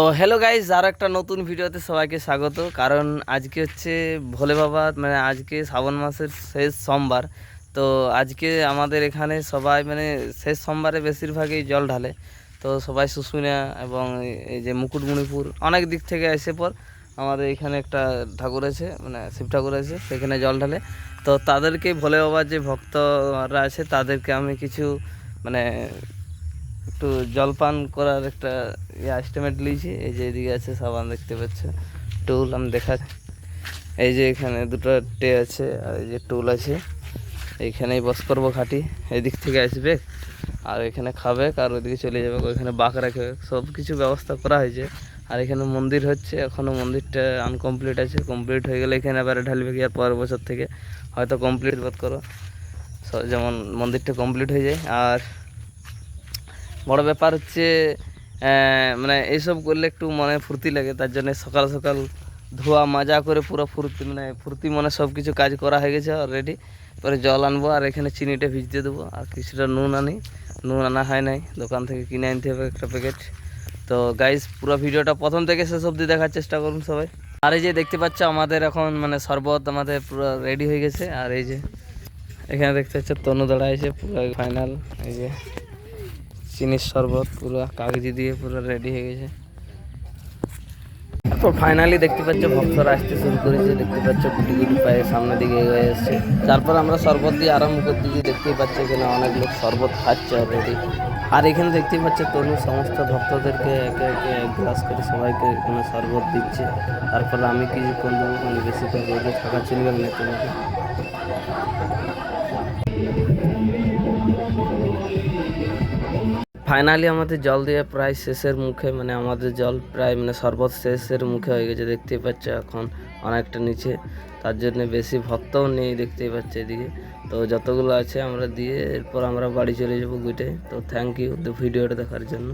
তো hello guys আর একটা নতুন ভিডিওতে সবাইকে স্বাগত। কারণ আজকে হচ্ছে ভোলে বাবা মানে আজকে শ্রাবণ মাসের শেষ সোমবার। তো আজকে আমাদের এখানে সবাই মানে শেষ সোমবারে বেশিরভাগই জল ঢালে। তো সবাই শুশুনিয়া এবং এই যে মুকুটমণিপুর অনেক দিক থেকে এসে পর আমাদের এখানে একটা ঠাকুর আছে মানে শিব ঠাকুর আছে, সেখানে জল ঢালে। তো তাদেরকে ভোলে বাবার যে ভক্তরা আছে, তাদেরকে আমি কিছু মানে একটু জলপান করার একটা এস্টিমেট নিয়েছি এই যে এদিকে আছে সাবান দেখতে পাচ্ছ। টুল আমি দেখা এই যে এখানে দুটো টে আছে আর এই যে টুল আছে। এইখানেই বস করব খাটি। এদিক থেকে আসবে আর এখানে খাবে আর ওইদিকে চলে যাবে। ওইখানে বাঘ রাখবে সব কিছু ব্যবস্থা করা হয়েছে। আর এখানে মন্দির হচ্ছে। এখনও মন্দিরটা আনকমপ্লিট আছে। কমপ্লিট হয়ে গেলে এখানে আবার ঢালবে কি আর পরের বছর থেকে। হয়তো কমপ্লিট বাদ করো। যেমন মন্দিরটা কমপ্লিট হয়ে যায়। আর বড় ব্যাপার হচ্ছে মানে এইসব করলে একটু মনে ফুর্তি লাগে, তার জন্য সকাল সকাল ধোয়া মাজা করে পুরো ফুর্তি মানে ফুর্তি মনে সব কিছু কাজ করা হয়ে গেছে অলরেডি পরে জল আনব আর এখানে চিনিটা ভিজতে দেবো, আর কিছুটা নুন আনি। নুন আনা হয় নাই, দোকান থেকে কিনে আনতে হবে একটা প্যাকেট তো গাইজ পুরো ভিডিওটা প্রথম থেকে শেষ অবধি দেখার চেষ্টা করুন সবাই। আর এই যে দেখতে পাচ্ছ, আমাদের এখন মানে শরবত আমাদের পুরো রেডি হয়ে গেছে। আর এই যে, এখানে দেখতে পাচ্ছ, তনু দাঁড়াইছে পুরো ফাইনাল এই যে। চিনির শরবত, পুরো কাগজি দিয়ে পুরো রেডি হয়ে গেছে। তো ফাইনালি দেখতে পাচ্ছ, ভক্তরা আসতে শুরু করেছে। দেখতে পাচ্ছ, গুটি গুটি পায়ে সামনের দিকে এগিয়ে এসছে। তারপর আমরা শরবত দিয়ে আরম্ভ করে দিয়েছি দেখতেই পাচ্ছ, এখানে অনেক লোক শরবত খাচ্ছে অলরেডি আর এখানে দেখতেই পাচ্ছ, তনু সমস্ত ভক্তদেরকে একে একে এক গ্লাস করে সবাইকে এখানে শরবত দিচ্ছে। তারপরে আমি কিছুক্ষণ দেবো মানে বেশি করে রোদে থাকা চলবে না তোমাকে। ফাইনালি আমাদের জল দিয়ে প্রায় শেষের মুখে মানে আমাদের জল প্রায় মানে শরবত শেষের মুখে হয়ে গেছে, দেখতেই পাচ্ছে এখন অনেকটা নিচে। তার জন্য বেশি ভক্তও নেই, দেখতেই পাচ্ছে এদিকে। তো যতগুলো আছে আমরা দিয়ে এরপর আমরা বাড়ি চলে যাব গুইটে তো থ্যাংক ইউ ভিডিওটা দেখার জন্য।